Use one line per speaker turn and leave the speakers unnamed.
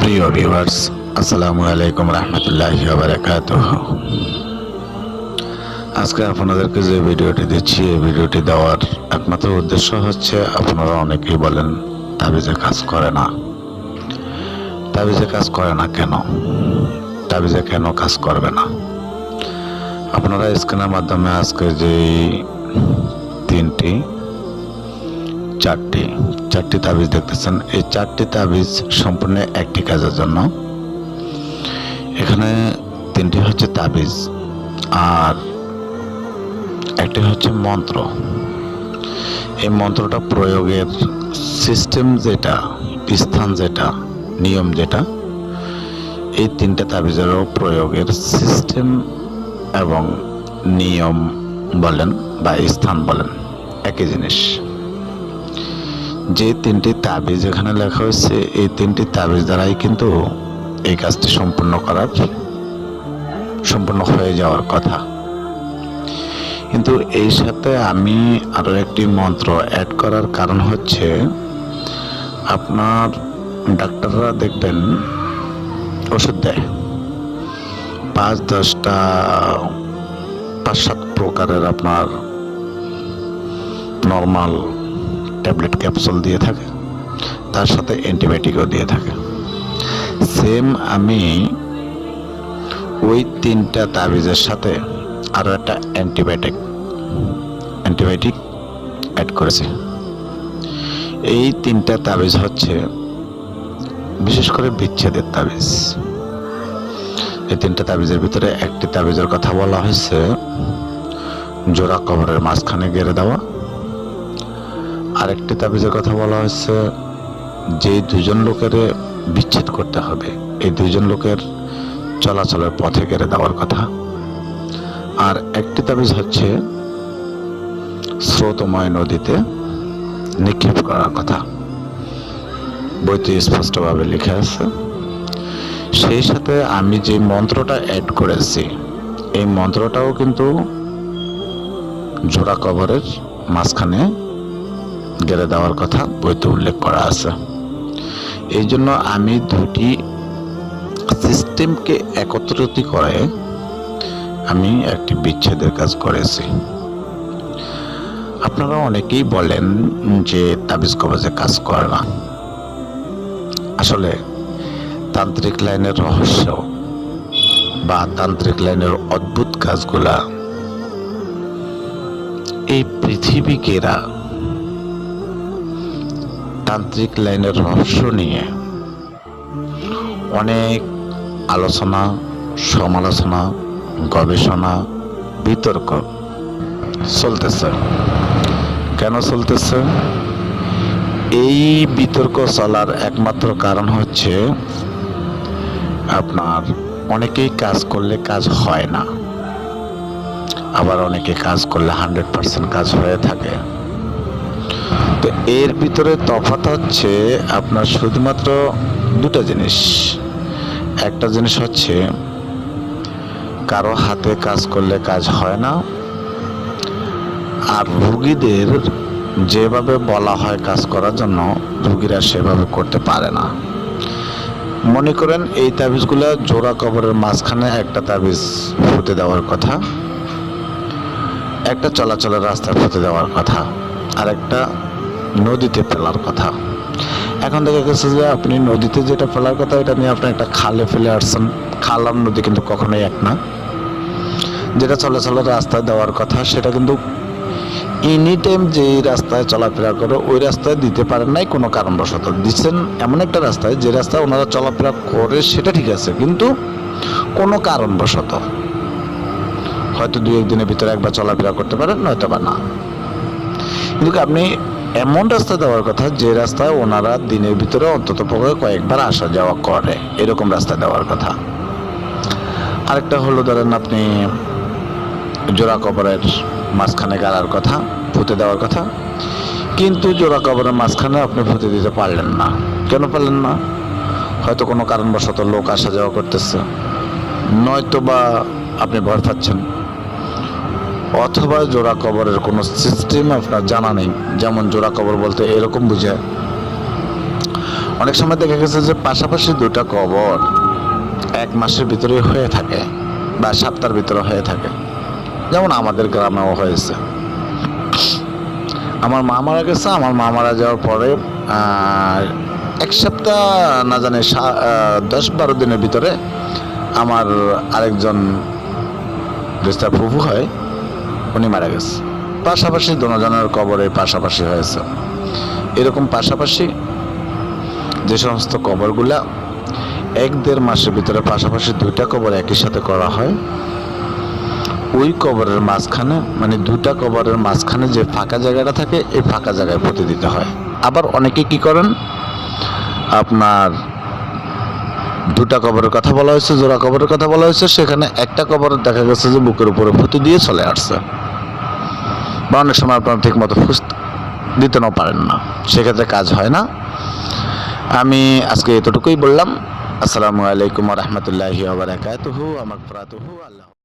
প্রিয় ভিউয়ার্স আসসালামু আলাইকুম রহমতুল্লাহ বারাকাত আজকে আপনাদেরকে যে ভিডিওটি দিচ্ছি, এই ভিডিওটি দেওয়ার একমাত্র উদ্দেশ্য হচ্ছে আপনারা অনেকেই বলেন, তাবিজে কাজ করে না। তাবিজে কাজ করে না কেন? তাবিজে কেন কাজ করবে না? আপনারা স্ক্রিনের মাধ্যমে আজকে যে তিনটি চারটি চারটি তাবিজ দেখতেছেন। এই চারটি তাবিজ সম্পূর্ণ একটি কাজের জন্য। এখানে তিনটি হচ্ছে তাবিজ আর একটি হচ্ছে মন্ত্র। এই মন্ত্রটা প্রয়োগের সিস্টেম যেটা, স্থান যেটা, নিয়ম যেটা, এই তিনটে তাবিজেরও প্রয়োগের সিস্টেম এবং নিয়ম বলেন বা স্থান বলেন। একই জিনিস। যে তিনটি তাবিজ এখানে লেখা হয়েছে, এই তিনটি তাবিজ দ্বারাই কিন্তু এই কাজটি সম্পূর্ণ করার সম্পূর্ণ হয়ে যাওয়ার কথা। কিন্তু এই সাথে আমি আরও একটি মন্ত্র অ্যাড করার কারণ হচ্ছে, আপনার ডাক্তাররা দেখবেন ওষুধ দেয়। পাঁচ, দশটা, পাঁচ, সাত প্রকারের আপনার নর্মাল ট্যাবলেট ক্যাপসুল দিয়ে থাকে, তার সাথে অ্যান্টিবায়োটিকও দিয়ে থাকে। সেম আমি ওই তিনটা তাবিজের সাথে আরও একটা অ্যান্টিবায়োটিক অ্যান্টিবায়োটিক অ্যাড করেছি। এই তিনটা তাবিজ হচ্ছে বিশেষ করে বিচ্ছেদের তাবিজ। এই তিনটা তাবিজের ভিতরে একটি তাবিজের কথা বলা হয়েছে, জোড়া কবরের মাঝখানে গেড়ে দেওয়া। আরেকটি তাবিজের কথা বলা হয়েছে, যে দুজন লোকের বিচ্ছেদ করতে হবে। এই দুইজন লোকের চলাচলের পথে কেড়ে দেওয়ার কথা। আর একটি তাবিজ হচ্ছে স্রোতময় নদীতে নিক্ষেপ করার কথা। বইতে স্পষ্টভাবে লিখে আছে, সেই সাথে আমি যে মন্ত্রটা অ্যাড করেছি, এই মন্ত্রটাও কিন্তু জোড়া কভারের মাঝখানে গেড়ে দেওয়ার কথা বইতে উল্লেখ করা আছে। এই জন্য আমি দুটি সিস্টেমকে একত্রিত করে আমি একটি বিচ্ছেদের কাজ করেছি। আপনারা অনেকেই বলেন যে তাবিজ কবজে কাজ করে না। আসলে তান্ত্রিক লাইনের রহস্য বা তান্ত্রিক লাইনের অদ্ভুত কাজগুলা এই পৃথিবীকেরা তান্ত্রিক লাইনের রহস্য নিয়ে অনেক আলোচনা, সমালোচনা, গবেষণা, বিতর্ক চলতেছে। কেন চলতেছে? এই বিতর্ক চলার একমাত্র কারণ হচ্ছে আপনার অনেকেই কাজ করলে কাজ হয় না। আবার অনেকে কাজ করলে হান্ড্রেড পার্সেন্ট কাজ হয়ে থাকে। তো এর ভিতরে তফাৎ হচ্ছে আপনার শুধুমাত্র দুটো জিনিস। একটা জিনিস হচ্ছে কারও হাতে কাজ করলে কাজ হয় না, আর রুগীদের যেভাবে বলা হয় কাজ করার জন্য রুগীরা সেভাবে করতে পারে না। মনে করেন এই তাবিজগুলো জোড়া কবরের মাঝখানে একটা তাবিজ ফুটে দেওয়ার কথা, একটা চলাচলের রাস্তায় ফুটে দেওয়ার কথা আর একটা নদীতে ফেলার কথা। এখন দেখা গেছে যে আপনি নদীতে যেটা ফেলার কথা, এটা নিয়ে আপনি একটা খালে ফেলে আসছেন। খাল আর নদী কিন্তু কখনোই এক না। যেটা চলাচলের রাস্তায় দেওয়ার কথা, সেটা কিন্তু এনি টাইম যে রাস্তায় চলাফেরা করে, ওই রাস্তায় দিতে পারেন নাই, কোনো কারণবশত। দিচ্ছেন এমন একটা রাস্তায়, যে রাস্তায় ওনারা চলাফেরা করে, সেটা ঠিক আছে। কিন্তু কোনো কারণবশত। হয়তো দু একদিনের ভিতরে একবার চলাফেরা করতে পারেন নয়তো বা না। কিন্তু আপনি এমন রাস্তা দেওয়ার কথা যে রাস্তায় ওনারা দিনের ভিতরে অন্তত পক্ষে কয়েকবার আসা যাওয়া করে, এরকম রাস্তা দেওয়ার কথা। আরেকটা হলো ধরেন আপনি জোড়া কবরের মাঝখানে গাড়ার কথা, পুঁতে দেওয়ার কথা। কিন্তু জোড়া কবরের মাঝখানে আপনি পুঁতে দিতে পারলেন না। কেন পারলেন না? হয়তো কোনো কারণবশত লোক আসা যাওয়া করতেছে। নয়তো বা আপনি ভয় পাচ্ছেন। অথবা জোড়া কবরের কোনো সিস্টেম আপনার জানা নেই। যেমন জোড়া কবর বলতে এরকম বুঝায়। অনেক সময় দেখা গেছে যে পাশাপাশি দুটা কবর এক মাসের ভিতরে হয়ে থাকে বা সপ্তাহের ভিতরে হয়ে থাকে। যেমন আমাদের গ্রামেও হয়েছে। আমার মা মারা গেছে, আমার মা মারা যাওয়ার পরে এক সপ্তাহ না জানি দশ বারো দিনের ভিতরে আমার আরেকজন যেটা ফুফু হয় উনি মারা গেছে। পাশাপাশি দুজনের কবরে পাশাপাশি হয়েছে। এরকম পাশাপাশি যে সমস্ত কবরগুলা এক দেড় মাসের ভিতরে পাশাপাশি দুইটা কবর একই সাথে করা হয়, ওই কবরের মাঝখানে মানে দুটা কবরের মাঝখানে যে ফাঁকা জায়গাটা থাকে, এই ফাঁকা জায়গায় পুঁতে দিতে হয়। আবার অনেকে কি করেন? আপনার দুটা কবরের কথা বলা হয়েছে, জোড়া কবরের কথা বলা হয়েছে, সেখানে একটা কবর দেখা গেছে যে বুকের উপরে ফুতু দিয়ে চলে আসছে। বা অনেক সময় আপনারা ঠিক মতো ফুস দিতে না পারেন না, সেক্ষেত্রে কাজ হয় না। আমি আজকে এতটুকুই বললাম, আসসালামু আলাইকুম রহমতুল্লাহি আবার একাতুহু আমার আল্লাহ।